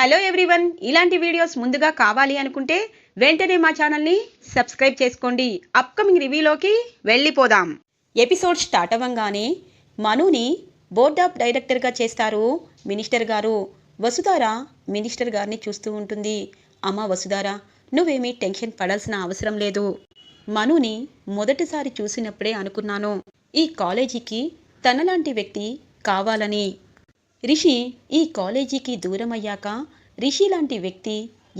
Hello everyone ఇలాంటి videos ముందుగా కావాలి అనుకుంటే వెంటనే మా ఛానల్ని సబ్స్క్రైబ్ చేసుకోండి. అప్కమింగ్ రివ్యూలోకి వెళ్ళిపోదాం. ఎపిసోడ్ స్టార్ట్ అవ్వంగానే మనుని బోర్డ్ ఆఫ్ డైరెక్టర్గా చేస్తారు మినిస్టర్ గారు. వసుధార మినిస్టర్ గారిని చూస్తూ ఉంటుంది. అమ్మ వసుధార నువ్వేమీ టెన్షన్ పడాల్సిన అవసరం లేదు. మనుని మొదటిసారి చూసినప్పుడే అనుకున్నాను ఈ కాలేజీకి తనలాంటి వ్యక్తి కావాలని. రిషి ఈ కాలేజీకి దూరమయ్యాక రిషి లాంటి వ్యక్తి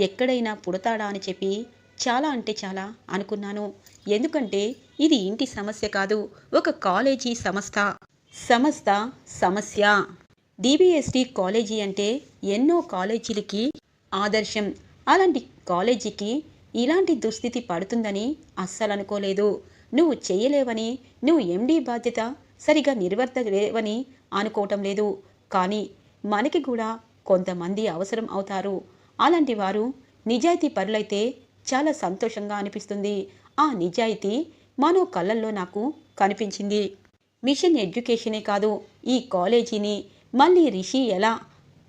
ఎక్కడైనా పుడతాడా అని చెప్పి చాలా అంటే చాలా అనుకున్నాను. ఎందుకంటే ఇది ఇంటి సమస్య కాదు ఒక కాలేజీ సంస్థ. సంస్థ సమస్య. డిబిఎస్టి కాలేజీ అంటే ఎన్నో కాలేజీలకి ఆదర్శం. అలాంటి కాలేజీకి ఇలాంటి దుస్థితి పడుతుందని అస్సలు అనుకోలేదు. నువ్వు చేయలేవని నువ్వు ఎండీ బాధ్యత సరిగా నిర్వర్తలేవని అనుకోవటం లేదు. కానీ మనకి కూడా కొంతమంది అవసరం అవుతారు. అలాంటి వారు నిజాయితీ పరులైతే చాలా సంతోషంగా అనిపిస్తుంది. ఆ నిజాయితీ మనో కళ్ళల్లో నాకు కనిపించింది. మిషన్ ఎడ్యుకేషనే కాదు ఈ కాలేజీని మళ్ళీ రిషి ఎలా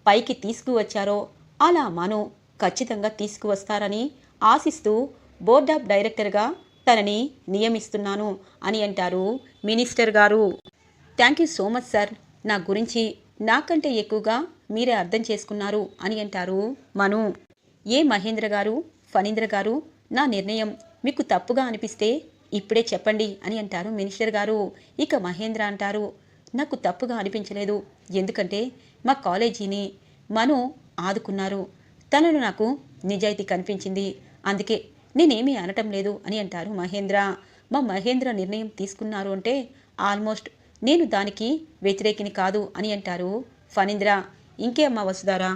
పైకి తీసుకువచ్చారో అలా మను ఖచ్చితంగా తీసుకువస్తారని ఆశిస్తూ బోర్డ్ ఆఫ్ డైరెక్టర్గా తనని నియమిస్తున్నాను అని అంటారు మినిస్టర్ గారు. Thank you so much sir. నా గురించి నాకంటే ఎక్కువగా మీరే అర్థం చేసుకున్నారు అని అంటారు మను. ఏ మహేంద్ర గారు ఫణీంద్ర గారు నా నిర్ణయం మీకు తప్పుగా అనిపిస్తే ఇప్పుడే చెప్పండి అని అంటారు మినిస్టర్ గారు. ఇక మహేంద్ర అంటారు నాకు తప్పుగా అనిపించలేదు ఎందుకంటే మా కాలేజీని మను ఆదుకున్నారు. తనను నాకు నిజాయితీ కనిపించింది అందుకే నేనేమీ అనటం లేదు అని అంటారు మహేంద్ర. మా మహేంద్ర నిర్ణయం తీసుకున్నారు అంటే ఆల్మోస్ట్ నేను దానికి వ్యతిరేకిని కాదు అని అంటారు. ఫణీంద్ర ఇంకే అమ్మ వసుధారా?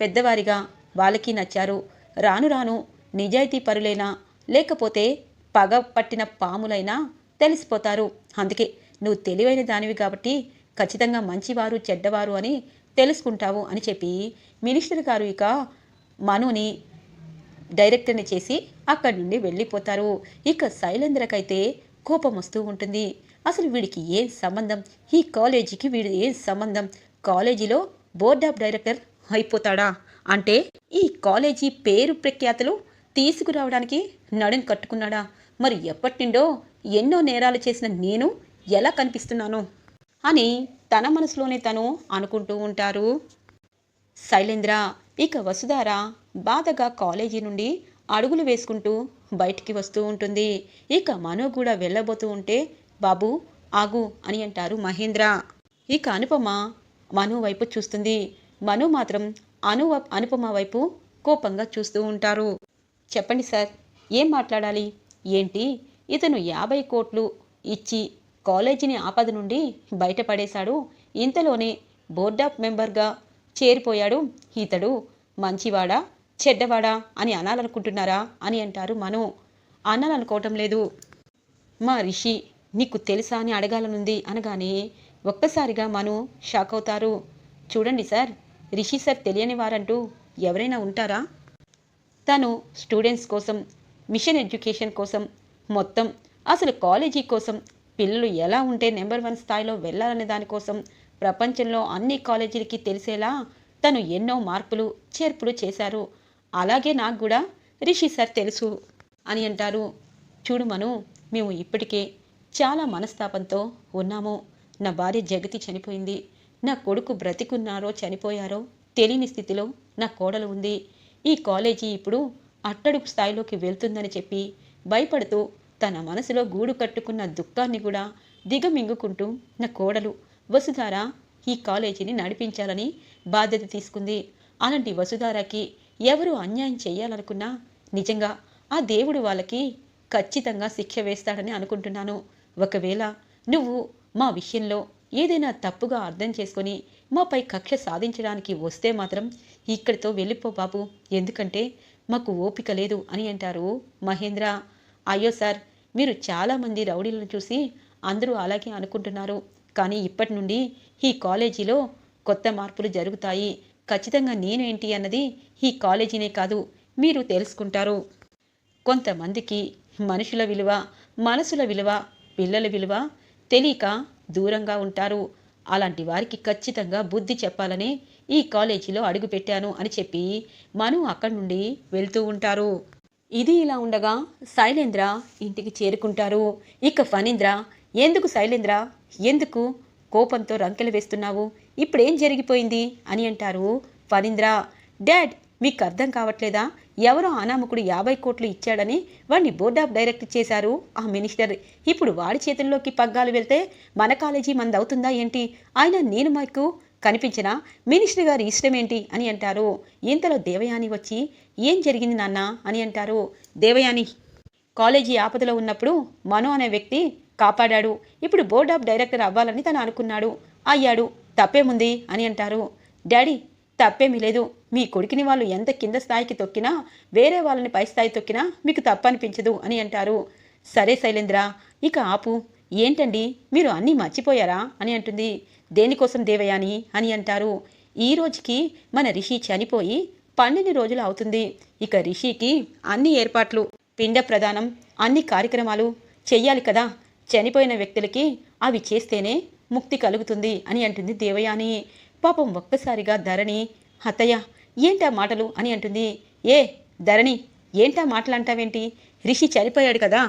పెద్దవారిగా వాళ్ళకి నచ్చారు. రాను రాను నిజాయితీ పరులైనా లేకపోతే పగ పట్టిన పాములైనా తెలిసిపోతారు. అందుకే నువ్వు తెలివైన దానివి కాబట్టి ఖచ్చితంగా మంచివారు చెడ్డవారు అని తెలుసుకుంటావు అని చెప్పి మినిస్టర్ గారు ఇక మనుని డైరెక్టర్ని చేసి అక్కడి నుండి వెళ్ళిపోతారు. ఇక శైలేంద్రకైతే కోపం వస్తూ ఉంటుంది. అసలు వీడికి ఏం సంబంధం? ఈ కాలేజీకి వీడి ఏం సంబంధం? కాలేజీలో బోర్డ్ ఆఫ్ డైరెక్టర్ అయిపోతాడా? అంటే ఈ కాలేజీ పేరు ప్రఖ్యాతులు తీసుకురావడానికి నడుం కట్టుకున్నాడా? మరి ఎప్పటి నుండో ఎన్నో నేరాలు చేసిన నేను ఎలా కనిపిస్తున్నాను? అని తన మనసులోనే తను అనుకుంటూ ఉంటారు. శైలేంద్ర ఇక వసుధార బాధగా కాలేజీ నుండి అడుగులు వేసుకుంటూ బయటికి వస్తూ ఉంటుంది. ఇక మను కూడా వెళ్ళబోతూ ఉంటే బాబు ఆగు అని అంటారు మహేంద్ర. ఇక అనుపమ మను వైపు చూస్తుంది. మను మాత్రం అను అనుపమ వైపు కోపంగా చూస్తూ ఉంటారు. చెప్పండి సార్ ఏం మాట్లాడాలి? ఏంటి? ఇతను యాభై కోట్లు ఇచ్చి కాలేజీని ఆపద నుండి బయటపడేశాడు. ఇంతలోనే బోర్డ్ ఆఫ్ మెంబర్గా చేరిపోయాడు. ఇతడు మంచివాడా? చెడ్డవాడా? అని అనాలనుకుంటున్నారా? అని అంటారు మను. అనాలనుకోవటం లేదు. మా రిషి నీకు తెలుసా అని అడగాలనుంది అనగానే ఒక్కసారిగా మను షాక్ అవుతారు. చూడండి సార్ రిషి సార్ తెలియని వారంటూ ఎవరైనా ఉంటారా? తను స్టూడెంట్స్ కోసం మిషన్ ఎడ్యుకేషన్ కోసం మొత్తం అసలు కాలేజీ కోసం పిల్లలు ఎలా ఉంటే నెంబర్ వన్ స్థాయిలో వెళ్ళాలనే దానికోసం ప్రపంచంలో అన్ని కాలేజీలకి తెలిసేలా తను ఎన్నో మార్పులు చేర్పులు చేశారు. అలాగే నాకు కూడా రిషి సార్ తెలుసు అని అంటారు. చూడు మను మేము ఇప్పటికే చాలా మనస్తాపంతో ఉన్నాము నా భార్య జగతి చనిపోయింది. నా కొడుకు బ్రతికున్నారో చనిపోయారో తెలియని స్థితిలో నా కోడలు ఉంది. ఈ కాలేజీ ఇప్పుడు అట్టడుగు స్థాయిలోకి వెళ్తుందని చెప్పి భయపడుతూ తన మనసులో గూడు కట్టుకున్న దుఃఖాన్ని కూడా దిగమింగుకుంటూ నా కోడలు వసుధార ఈ కాలేజీని నడిపించాలని బాధ్యత తీసుకుంది. అలాంటి వసుధారకి ఎవరు అన్యాయం చేయాలనుకున్నా నిజంగా ఆ దేవుడు వాళ్ళకి ఖచ్చితంగా శిక్ష వేస్తాడని అనుకుంటున్నాను. ఒకవేళ నువ్వు మా విషయంలో ఏదైనా తప్పుగా అర్థం చేసుకొని మాపై కక్ష సాధించడానికి వస్తే మాత్రం ఇక్కడితో వెళ్ళిపో బాబు. ఎందుకంటే మాకు ఓపిక లేదు అని అంటారు మహేంద్ర. అయ్యో సార్ మీరు చాలామంది రౌడీలను చూసి అందరూ అలాగే అనుకుంటున్నారు. కానీ ఇప్పటి నుండి ఈ కాలేజీలో కొత్త మార్పులు జరుగుతాయి. ఖచ్చితంగా నేనేంటి అన్నది ఈ కాలేజీనే కాదు మీరు తెలుసుకుంటారు. కొంతమందికి మనుషుల విలువ మనసుల విలువ పిల్లల విలువ తెలియక దూరంగా ఉంటారు. అలాంటి వారికి ఖచ్చితంగా బుద్ధి చెప్పాలని ఈ కాలేజీలో అడుగుపెట్టాను అని చెప్పి మను అక్కడి నుండి వెళ్తూ ఉంటారు. ఇది ఇలా ఉండగా శైలేంద్ర ఇంటికి చేరుకుంటారు. ఇక ఫణీంద్ర ఎందుకు శైలేంద్ర? ఎందుకు కోపంతో రంకెలు వేస్తున్నావు? ఇప్పుడేం జరిగిపోయింది? అని అంటారు ఫణీంద్ర. డాడ్ మీకు అర్థం కావట్లేదా? ఎవరో అనామకుడు యాభై కోట్లు ఇచ్చాడని వాడిని బోర్డ్ ఆఫ్ డైరెక్టర్ చేశారు ఆ మినిస్టర్. ఇప్పుడు వాడి చేతుల్లోకి పగ్గాలు వెళ్తే మన కాలేజీ మందవుతుందా ఏంటి? ఆయన నేను మాకు కనిపించిన మినిస్టర్ గారి ఇష్టం ఏంటి అని అంటారు. ఇంతలో దేవయాని వచ్చి ఏం జరిగింది నాన్న? అని అంటారు. దేవయాని కాలేజీ ఆపదలో ఉన్నప్పుడు మనో అనే వ్యక్తి కాపాడాడు. ఇప్పుడు బోర్డ్ ఆఫ్ డైరెక్టర్ అవ్వాలని తను అనుకున్నాడు. అయ్యాడు. తప్పేముంది? అని అంటారు. డాడీ తప్పేమీ లేదు. మీ కొడుకుని వాళ్ళు ఎంత కింద స్థాయికి తొక్కినా వేరే వాళ్ళని పై స్థాయి తొక్కినా మీకు తప్పనిపించదు అని అంటారు. సరే శైలేంద్ర ఇక ఆపు. ఏంటండి? మీరు అన్నీ మర్చిపోయారా? అని అంటుంది. దేనికోసం దేవయాని? అని అంటారు. ఈ రోజుకి మన రిషి చనిపోయి పన్నెండు రోజులు అవుతుంది. ఇక రిషికి అన్ని ఏర్పాట్లు పిండ ప్రదానం అన్ని కార్యక్రమాలు చెయ్యాలి కదా. చనిపోయిన వ్యక్తులకి అవి చేస్తేనే ముక్తి కలుగుతుంది అని అంటుంది దేవయాని. పాపం ఒక్కసారిగా ధరణి అత్తయ్య ఏంటా మాటలు? అని అంటుంది. ఏ ధరణి ఏంటా మాటలు అంటావేంటి రిషి చనిపోయాడు కదా.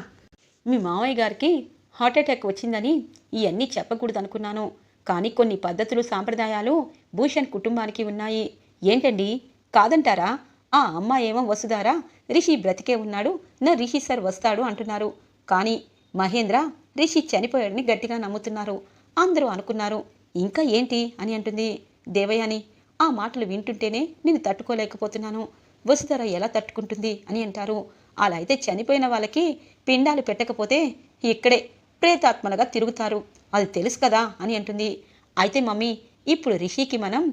మీ మావయ్య గారికి హార్ట్ అటాక్ వచ్చిందని ఇవన్నీ చెప్పకూడదు అనుకున్నాను కానీ కొన్ని పద్ధతులు సాంప్రదాయాలు భూషణ్ కుటుంబానికి ఉన్నాయి. ఏంటండి? కాదంటారా? ఆ అమ్మాయి ఏమో వసుదారా రిషి బ్రతికే ఉన్నాడు. నా రిషి సార్ వస్తాడు అంటున్నారు. కానీ మహేంద్ర రిషి చనిపోయాడని గట్టిగా నమ్ముతున్నారు. అందరూ అనుకున్నారు. ఇంకా ఏంటి? అని అంటుంది. దేవయాని ఆ మాటలు వింటుంటేనే నేను తట్టుకోలేకపోతున్నాను. వసుధర ఎలా తట్టుకుంటుంది? అని అంటారు. అలా అయితే చనిపోయిన వాళ్ళకి పిండాలు పెట్టకపోతే ఇక్కడే ప్రేతాత్మలుగా తిరుగుతారు. అది తెలుసు కదా? అని అంటుంది. అయితే మమ్మీ ఇప్పుడు రిషికి మనం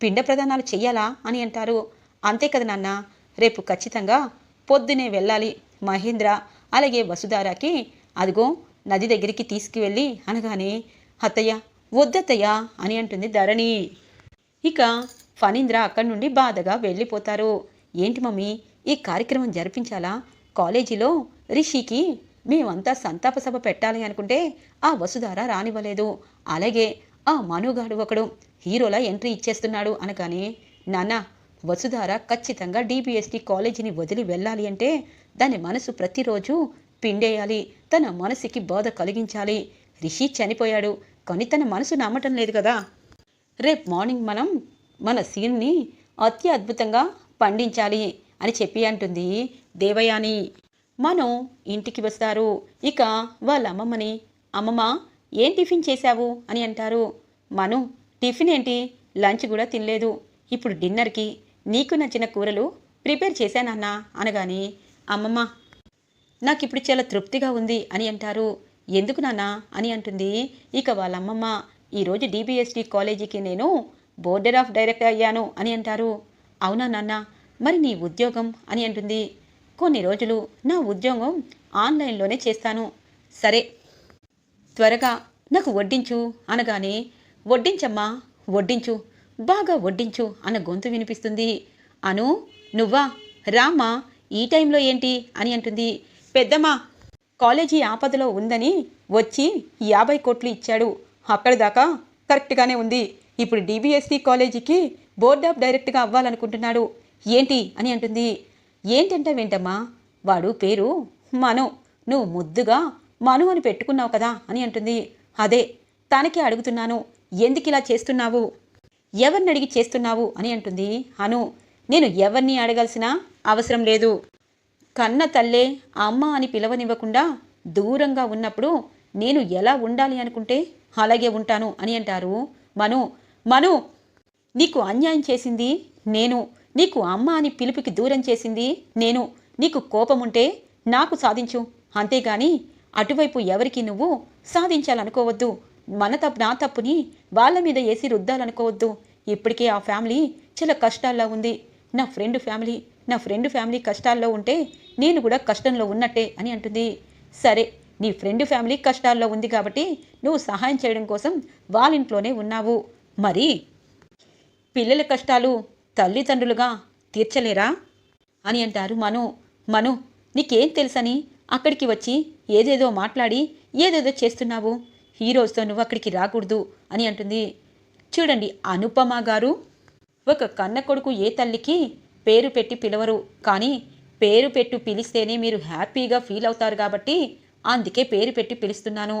పిండ ప్రదానాలు చెయ్యాలా? అని అంటారు. అంతే కదా నాన్న. రేపు ఖచ్చితంగా పొద్దునే వెళ్ళాలి మహేంద్ర అలాగే వసుధారాకి అదిగో నది దగ్గరికి తీసుకువెళ్ళి అనగానే అత్తయ్య వద్దతయ్యా అని అంటుంది ధరణి. ఇక ఫణీంద్ర అక్కడి నుండి బాధగా వెళ్ళిపోతారు. ఏంటి మమ్మీ ఈ కార్యక్రమం జరిపించాలా? కాలేజీలో రిషికి మేమంతా సంతాప సభ పెట్టాలి అనుకుంటే ఆ వసుధార రానివ్వలేదు. అలాగే ఆ మనుగాడు ఒకడు హీరోలా ఎంట్రీ ఇచ్చేస్తున్నాడు అనగానే నాన్న వసుధార ఖచ్చితంగా డిబిఎస్టి కాలేజీని వదిలి వెళ్ళాలి అంటే దాని మనసు ప్రతిరోజు పిండేయాలి. తన మనసుకి బాధ కలిగించాలి. రిషి చనిపోయాడు. కానీ తన మనసు నమ్మటం లేదు కదా. రేపు మార్నింగ్ మనం మన సీన్ని అతి అద్భుతంగా పండించాలి అని చెప్పి అంటుంది దేవయాని. మనం ఇంటికి వస్తారు. ఇక వాళ్ళ అమ్మమ్మని అమ్మమ్మ ఏం టిఫిన్ చేశావు? అని అంటారు. మను టిఫిన్ ఏంటి? లంచ్ కూడా తినలేదు. ఇప్పుడు డిన్నర్కి నీకు నచ్చిన కూరలు ప్రిపేర్ చేశానన్నా అనగాని అమ్మమ్మ నాకు ఇప్పుడు చాలా తృప్తిగా ఉంది అని అంటారు. ఎందుకు నాన్నా అని అంటుంది. ఇక వాళ్ళ అమ్మమ్మ ఈరోజు డిబిఎస్టి కాలేజీకి నేను బోర్డర్ ఆఫ్ డైరెక్టర్ అయ్యాను అని అంటారు. అవునా నాన్న? మరి నీ ఉద్యోగం? అని అంటుంది. కొన్ని రోజులు నా ఉద్యోగం ఆన్లైన్లోనే చేస్తాను. సరే త్వరగా నాకు వడ్డించు అనగానే వడ్డించమ్మా వడ్డించు బాగా వడ్డించు అన్న గొంతు వినిపిస్తుంది. అను నువ్వా? రామ్మా? ఈ టైంలో ఏంటి? అని అంటుంది. పెద్దమ్మా కాలేజీ ఆపదలో ఉందని వచ్చి యాభై కోట్లు ఇచ్చాడు. అక్కడి దాకా కరెక్ట్గానే ఉంది. ఇప్పుడు డిబిఎస్సి కాలేజీకి బోర్డ్ ఆఫ్ డైరెక్ట్గా అవ్వాలనుకుంటున్నాడు. ఏంటి అని అంటుంది. ఏంటంటే వెంటమ్మా వాడు పేరు మను. నువ్వు ముద్దుగా మను అని పెట్టుకున్నావు కదా అని అంటుంది. అదే తనకి అడుగుతున్నాను. ఎందుకు ఇలా చేస్తున్నావు? ఎవరిని అడిగి చేస్తున్నావు? అని అంటుంది అను. నేను ఎవరిని అడగాల్సిన అవసరం లేదు. కన్న తల్లే అమ్మ అని పిలవనివ్వకుండా దూరంగా ఉన్నప్పుడు నేను ఎలా ఉండాలి అనుకుంటే అలాగే ఉంటాను అని అంటారు. మను మను నీకు అన్యాయం చేసింది నేను నీకు అమ్మ అని పిలుపుకి దూరం చేసింది నేను నీకు కోపం ఉంటే నాకు సాధించు. అంతేగాని అటువైపు ఎవరికి నువ్వు సాధించాలనుకోవద్దు. మన తప్పు నా తప్పుని వాళ్ళ మీద వేసి రుద్దాలనుకోవద్దు. ఇప్పటికే ఆ ఫ్యామిలీ చాలా కష్టాల్లో ఉంది. నా ఫ్రెండ్ ఫ్యామిలీ నా ఫ్రెండ్ ఫ్యామిలీ కష్టాల్లో ఉంటే నేను కూడా కష్టంలో ఉన్నట్టే అని అంటుంది. సరే నీ ఫ్రెండ్ ఫ్యామిలీ కష్టాల్లో ఉంది కాబట్టి నువ్వు సహాయం చేయడం కోసం వాళ్ళ ఇంట్లోనే ఉన్నావు. మరి పిల్లల కష్టాలు తల్లిదండ్రులుగా తీర్చలేరా? అని అంటారు మను. మను నీకేం తెలుసని అక్కడికి వచ్చి ఏదేదో మాట్లాడి ఏదేదో చేస్తున్నావు. హీరోస్తో నువ్వు అక్కడికి రాకూడదు అని అంటుంది. చూడండి అనుపమ గారు ఒక కన్న కొడుకు ఏ తల్లికి పేరు పెట్టి పిలవరు. కానీ పేరు పెట్టు పిలిస్తేనే మీరు హ్యాపీగా ఫీల్ అవుతారు కాబట్టి అందుకే పేరు పెట్టి పిలుస్తున్నాను.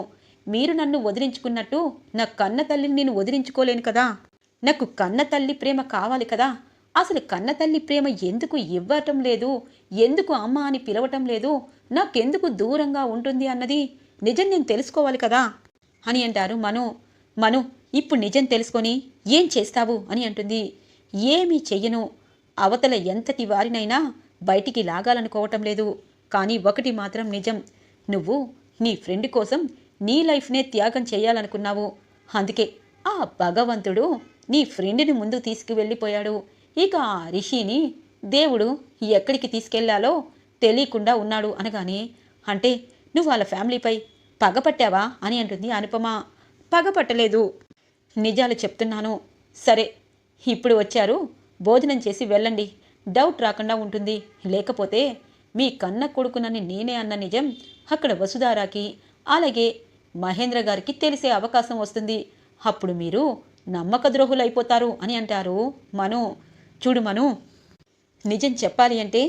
మీరు నన్ను వదిలించుకున్నట్టు నా కన్న తల్లిని నేను వదిలించుకోలేను కదా. నాకు కన్న తల్లి ప్రేమ కావాలి కదా. అసలు కన్న తల్లి ప్రేమ ఎందుకు ఇవ్వటం లేదు? ఎందుకు అమ్మ అని పిలవటం లేదు? నాకెందుకు దూరంగా ఉంటుంది అన్నది నిజం నేను తెలుసుకోవాలి కదా? అని అంటారు మను. మను ఇప్పుడు నిజం తెలుసుకొని ఏం చేస్తావు? అని అంటుంది. ఏమీ చెయ్యను. అవతల ఎంతటి వారినైనా బయటికి లాగాలనుకోవటం లేదు. కానీ ఒకటి మాత్రం నిజం. నువ్వు నీ ఫ్రెండ్ కోసం నీ లైఫ్నే త్యాగం చేయాలనుకున్నావు. అందుకే ఆ భగవంతుడు నీ ఫ్రెండ్ని ముందు తీసుకువెళ్ళిపోయాడు. ఇక ఆ రిషిని దేవుడు ఎక్కడికి తీసుకెళ్ళాలో తెలియకుండా ఉన్నాడు అనగానే అంటే నువ్వు వాళ్ళ ఫ్యామిలీపై పగపట్టావా? అని అంటుంది అనుపమ. పగపట్టలేదు. నిజాలు చెప్తున్నాను. సరే ఇప్పుడు వచ్చారు భోజనం చేసి వెళ్ళండి. డౌట్ రాకుండా ఉంటుంది. లేకపోతే మీ కన్న కొడుకునని నేనే అన్న నిజం అక్కడ వసుధారాకి అలాగే మహేంద్ర గారికి తెలిసే అవకాశం వస్తుంది. అప్పుడు మీరు నమ్మక ద్రోహులైపోతారు అని అంటారు మను. చూడు మను నిజం చెప్పాలి అంటే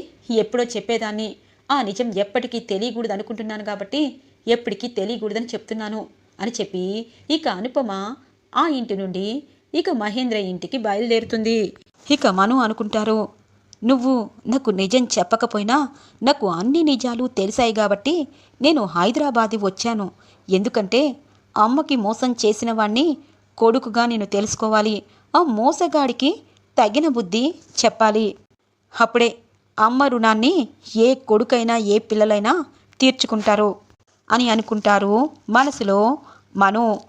ఎప్పుడో చెప్పేదాన్ని. ఆ నిజం ఎప్పటికీ తెలియకూడదు అనుకుంటున్నాను కాబట్టి ఎప్పటికీ తెలియకూడదని చెప్తున్నాను అని చెప్పి ఇక అనుపమ ఆ ఇంటి నుండి ఇక మహేంద్ర ఇంటికి బయలుదేరుతుంది. ఇక మను అనుకుంటారు. నువ్వు నాకు నిజం చెప్పకపోయినా నాకు అన్ని నిజాలు తెలిసాయి కాబట్టి నేను హైదరాబాద్ వచ్చాను. ఎందుకంటే అమ్మకి మోసం చేసిన వాణ్ణి కొడుకుగా నేను తెలుసుకోవాలి. ఆ మోసగాడికి తగిన బుద్ధి చెప్పాలి. అప్పుడే అమ్మ రుణాన్ని ఏ కొడుకైనా ఏ పిల్లలైనా తీర్చుకుంటారు అని అనుకుంటారు మనసులో మను.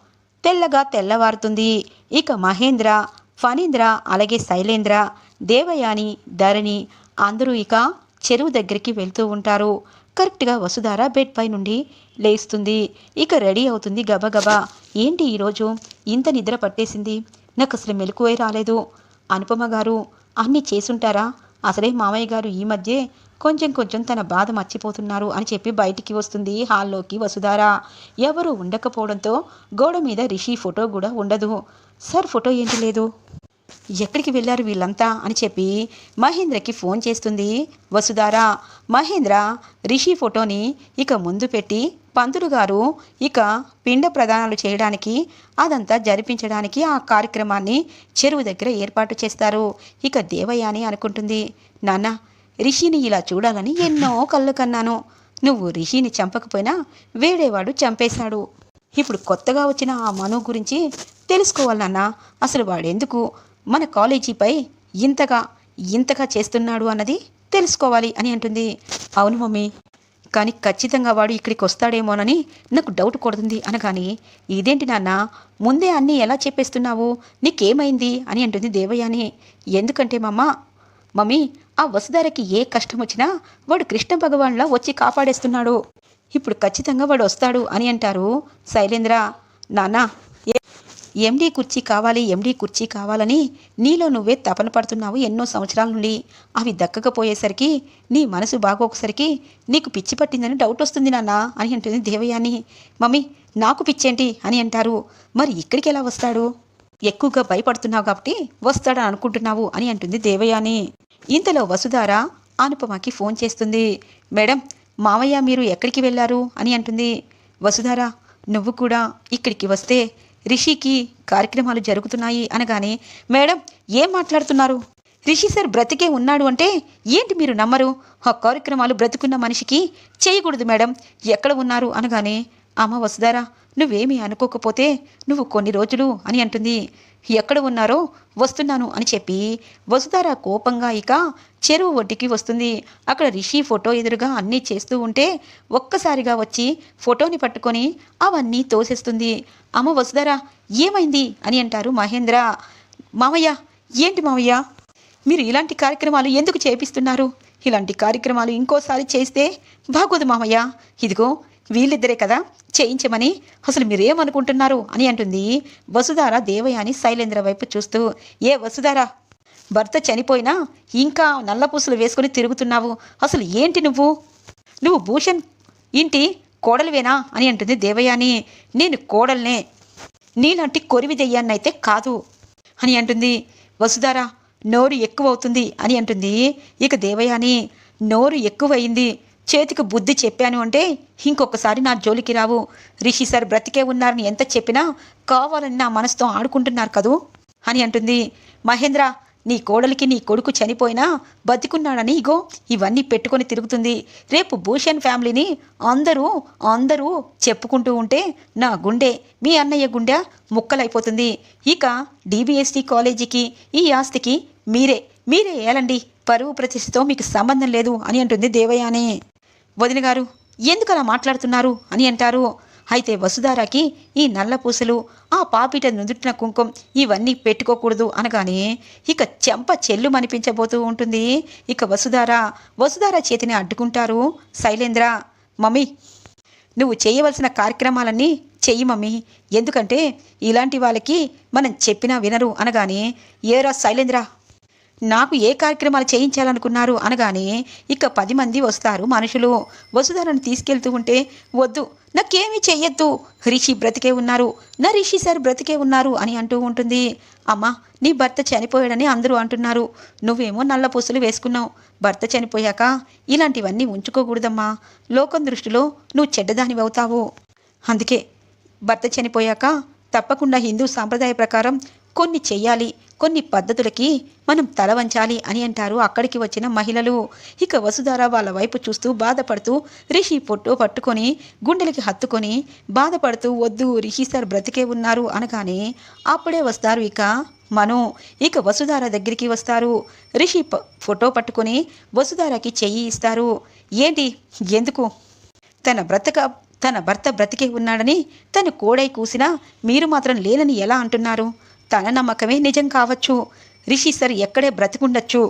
తెల్లగా తెల్లవారుతుంది. ఇక మహేంద్ర ఫణీంద్ర అలాగే శైలేంద్ర దేవయాని ధరణి అందరూ ఇక చెరువు దగ్గరికి వెళ్తూ ఉంటారు. కరెక్ట్గా వసుధార బెడ్ పై నుండి లేస్తుంది. ఇక రెడీ అవుతుంది గబగబా. ఏంటి ఈరోజు ఇంత నిద్ర పట్టేసింది. నాకు అసలు మెలకువే రాలేదు. అనుపమ గారు అన్నీ చేసుంటారా? అసలే మామయ్య గారు ఈ మధ్య కొంచెం కొంచెం తన బాధ మర్చిపోతున్నారు అని చెప్పి బయటికి వస్తుంది హాల్లోకి వసుధార. ఎవరు ఉండకపోవడంతో గోడ మీద రిషి ఫోటో కూడా ఉండదు. సార్ ఫోటో ఏంటి లేదు? ఎక్కడికి వెళ్ళారు వీళ్ళంతా అని చెప్పి మహేంద్రకి ఫోన్ చేస్తుంది. వసుధారా మహేంద్ర రిషి ఫోటోని ఇక ముందు పెట్టి పంతులు గారు ఇక పిండ ప్రదానాలు చేయడానికి అదంతా జరిపించడానికి ఆ కార్యక్రమాన్ని చెరువు దగ్గర ఏర్పాటు చేస్తారు. ఇక దేవయాని అనుకుంటుంది. నాన్న రిషిని ఇలా చూడాలని ఎన్నో కళ్ళు కన్నాను. నువ్వు రిషిని చంపకపోయినా వేడేవాడు చంపేశాడు. ఇప్పుడు కొత్తగా వచ్చిన ఆ మను గురించి తెలుసుకోవాలి నాన్న. అసలు వాడెందుకు? మన కాలేజీపై ఇంతగా ఇంతగా చేస్తున్నాడు అన్నది తెలుసుకోవాలి అని అంటుంది. అవును మమ్మీ కానీ ఖచ్చితంగా వాడు ఇక్కడికి వస్తాడేమోనని నాకు డౌట్ కొడుతుంది అనగాని ఇదేంటి నాన్న ముందే అన్నీ ఎలా చెప్పేస్తున్నావు? నీకేమైంది? అని అంటుంది దేవయాని. ఎందుకంటే మమ్మ మమ్మీ ఆ వసుధారకి ఏ కష్టం వచ్చినా వాడు కృష్ణ భగవాన్లా వచ్చి కాపాడేస్తున్నాడు. ఇప్పుడు ఖచ్చితంగా వాడు వస్తాడు అని అంటారు శైలేంద్ర. నాన్న ఎండీ కుర్చీ కావాలి ఎండీ కుర్చీ కావాలని నీలో నువ్వే తపన పడుతున్నావు ఎన్నో సంవత్సరాల నుండి. అవి దక్కకపోయేసరికి నీ మనసు బాగోకసరికి నీకు పిచ్చి పట్టిందని డౌట్ వస్తుంది నాన్న అని అంటుంది దేవయాని. మమ్మీ నాకు పిచ్చేంటి అని అంటారు. మరి ఇక్కడికి ఎలా వస్తాడు? ఎక్కువగా భయపడుతున్నావు కాబట్టి వస్తాడని అనుకుంటున్నావు అని అంటుంది దేవయాని. ఇంతలో వసుధార అనుపమకి ఫోన్ చేస్తుంది. మేడం మావయ్య మీరు ఎక్కడికి వెళ్ళారు అని అంటుంది. వసుధార నువ్వు కూడా ఇక్కడికి వస్తే రిషికి కార్యక్రమాలు జరుగుతున్నాయి అనగానే మేడం ఏం మాట్లాడుతున్నారు? రిషి సార్ బ్రతికే ఉన్నాడు అంటే ఏంటి మీరు నమ్మరు? ఆ కార్యక్రమాలు బ్రతుకున్న మనిషికి చేయకూడదు మేడం. ఎక్కడ ఉన్నారు? అనగానే అమ్మ వసుదారా నువ్వేమీ అనుకోకపోతే నువ్వు కొన్ని రోజులు అని అంటుంది. ఎక్కడ ఉన్నారో వస్తున్నాను అని చెప్పి వసుధార కోపంగా ఇక చెరువు ఒడ్డుకి వస్తుంది. అక్కడ రిషి ఫోటో ఎదురుగా అన్నీ చేస్తూ ఉంటే ఒక్కసారిగా వచ్చి ఫోటోని పట్టుకొని అవన్నీ తోసేస్తుంది. అమ్మ వసుధార ఏమైంది అని అంటారు మహేంద్ర. మామయ్య ఏంటి మామయ్య? మీరు ఇలాంటి కార్యక్రమాలు ఎందుకు చేపిస్తున్నారు? ఇలాంటి కార్యక్రమాలు ఇంకోసారి చేస్తే బాగోదు మామయ్య. ఇదిగో వీళ్ళిద్దరే కదా? చేయించమని అసలు మీరేమనుకుంటున్నారు? అని అంటుంది. వసుధార దేవయాని శైలేంద్ర వైపు చూస్తూ ఏ వసుధార భర్త చనిపోయినా ఇంకా నల్లపూసలు వేసుకొని తిరుగుతున్నావు. అసలు ఏంటి నువ్వు? నువ్వు భూషణ్ ఇంటి కోడలివేనా? అని అంటుంది దేవయాని. నేను కోడల్నే నీలాంటి కొరివి దెయ్యాన్నైతే కాదు అని అంటుంది. వసుధారా నోరు ఎక్కువ అవుతుంది అని అంటుంది. ఇక దేవయాని నోరు ఎక్కువయింది. చేతికి బుద్ధి చెప్పాను అంటే ఇంకొకసారి నా జోలికి రావు. రిషి సార్ బ్రతికే ఉన్నారని ఎంత చెప్పినా కావాలని నా మనసుతో ఆడుకుంటున్నారు కదూ? అని అంటుంది. మహేంద్ర నీ కోడలికి నీ కొడుకు చనిపోయినా బతికున్నాడని ఇగో ఇవన్నీ పెట్టుకొని తిరుగుతుంది. రేపు భూషణ్ ఫ్యామిలీని అందరూ అందరూ చెప్పుకుంటూ ఉంటే నా గుండె మీ అన్నయ్య గుండె ముక్కలైపోతుంది. ఇక డీబీఎస్టీ కాలేజీకి ఈ ఆస్తికి మీరే మీరే ఏలండి? పరువు ప్రతిష్టతో మీకు సంబంధం లేదు అని అంటుంది దేవయాని. వదిన గారు ఎందుకు అలా మాట్లాడుతున్నారు? అని అంటారు. అయితే వసుధారాకి ఈ నల్ల పూసలు ఆ పాపిట నుదుటిన కుంకుమ ఇవన్నీ పెట్టుకోకూడదు అనగానే ఇక చెంప చెల్లు అనిపించబోతూ ఉంటుంది. ఇక వసుధార వసుధార చేతిని అడ్డుకుంటారు. శైలేంద్ర మమ్మీ నువ్వు చేయవలసిన కార్యక్రమాలన్నీ చెయ్యి మమ్మీ. ఎందుకంటే ఇలాంటి వాళ్ళకి మనం చెప్పినా వినరు అనగానే ఏరా శైలేంద్ర నాకు ఏ కార్యక్రమాలు చేయించాలనుకున్నారు అనగానే ఇక పది మంది వస్తారు మనుషులు. వసుధారను తీసుకెళ్తూ ఉంటే వద్దు నాకేమీ చెయ్యొద్దు. రిషి బ్రతికే ఉన్నారు. నా రిషి సార్ బ్రతికే ఉన్నారు అని అంటూ ఉంటుంది. అమ్మా నీ భర్త చనిపోయాడని అందరూ అంటున్నారు. నువ్వేమో నల్ల పూసలు వేసుకున్నావు. భర్త చనిపోయాక ఇలాంటివన్నీ ఉంచుకోకూడదమ్మా. లోకం దృష్టిలో నువ్వు చెడ్డదాని అవుతావు. అందుకే భర్త చనిపోయాక తప్పకుండా హిందూ సాంప్రదాయ ప్రకారం కొన్ని చెయ్యాలి. కొన్ని పద్ధతులకి మనం తల వంచాలి అని అంటారు అక్కడికి వచ్చిన మహిళలు. ఇక వసుధార వాళ్ళ వైపు చూస్తూ బాధపడుతూ రిషి పొట్టు పట్టుకొని గుండెలకి హత్తుకొని బాధపడుతూ వద్దు రిషి సార్ బ్రతికే ఉన్నారు అనగానే అప్పుడే వస్తారు ఇక మను. ఇక వసుధార దగ్గరికి వస్తారు. రిషి ఫోటో పట్టుకొని వసుధారకి చెయ్యి ఇస్తారు. ఏంటి? ఎందుకు? తన బ్రతక తన భర్త బ్రతికే ఉన్నాడని తను కోడై కూసినా మీరు మాత్రం లేనని ఎలా అంటున్నారు? తన నమ్మకమే నిజం కావచ్చు. రిషి సర్ ఎక్కడే బ్రతికుండొచ్చు.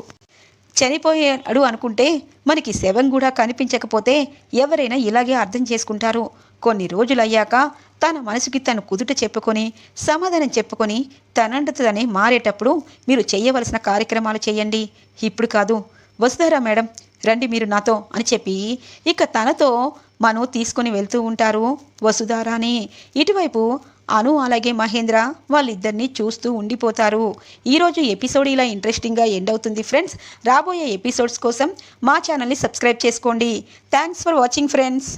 చనిపోయాడు అనుకుంటే మనకి శవం కూడా కనిపించకపోతే ఎవరైనా ఇలాగే అర్థం చేసుకుంటారు. కొన్ని రోజులయ్యాక తన మనసుకి తను కుదుట చెప్పుకొని సమాధానం చెప్పుకొని తనంత తనే మారేటప్పుడు మీరు చేయవలసిన కార్యక్రమాలు చేయండి. ఇప్పుడు కాదు. వస్తారా మేడం రండి మీరు నాతో అని చెప్పి ఇక తనతో మను తీసుకొని వెళ్తూ ఉంటారు వసుధారాని ఇటువైపు అను అలాగే మహేంద్ర వాళ్ళిద్దరిని చూస్తూ ఉండిపోతారు. ఈరోజు ఎపిసోడ్ ఇలా ఇంట్రెస్టింగ్గా ఎండ్ అవుతుంది ఫ్రెండ్స్. రాబోయే ఎపిసోడ్స్ కోసం మా ఛానల్ని సబ్స్క్రైబ్ చేసుకోండి. Thanks for watching friends.